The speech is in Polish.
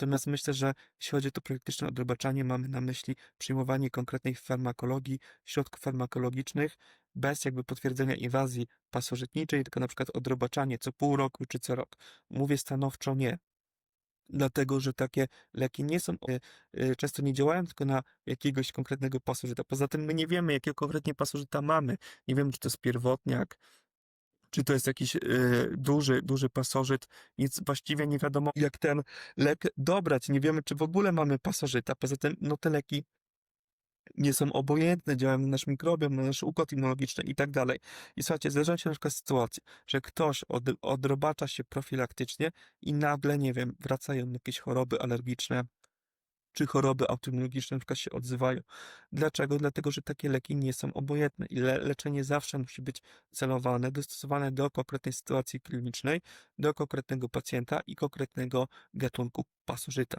Natomiast myślę, że jeśli chodzi o to profilaktyczne odrobaczanie, mamy na myśli przyjmowanie konkretnej farmakologii, środków farmakologicznych bez jakby potwierdzenia inwazji pasożytniczej, tylko na przykład odrobaczanie co pół roku czy co rok. Mówię stanowczo nie. Dlatego, że takie leki nie są, e, e, często nie działają tylko na jakiegoś konkretnego pasożyta. Poza tym my nie wiemy, jakiego konkretnie pasożyta mamy. Nie wiemy, czy to jest pierwotniak, czy to jest jakiś e, duży, duży pasożyt, więc właściwie nie wiadomo, jak ten lek dobrać. Nie wiemy, czy w ogóle mamy pasożyta. Poza tym, no te leki nie są obojętne, działają na nasz mikrobiom, na nasz układ immunologiczny i tak dalej. I słuchajcie, zdarza się na przykład sytuacja, że ktoś od, odrobacza się profilaktycznie i nagle, nie wiem, wracają jakieś choroby alergiczne, czy choroby autoimmunologiczne na się odzywają. Dlaczego? Dlatego, że takie leki nie są obojętne i le leczenie zawsze musi być celowane, dostosowane do konkretnej sytuacji klinicznej, do konkretnego pacjenta i konkretnego gatunku pasożyta.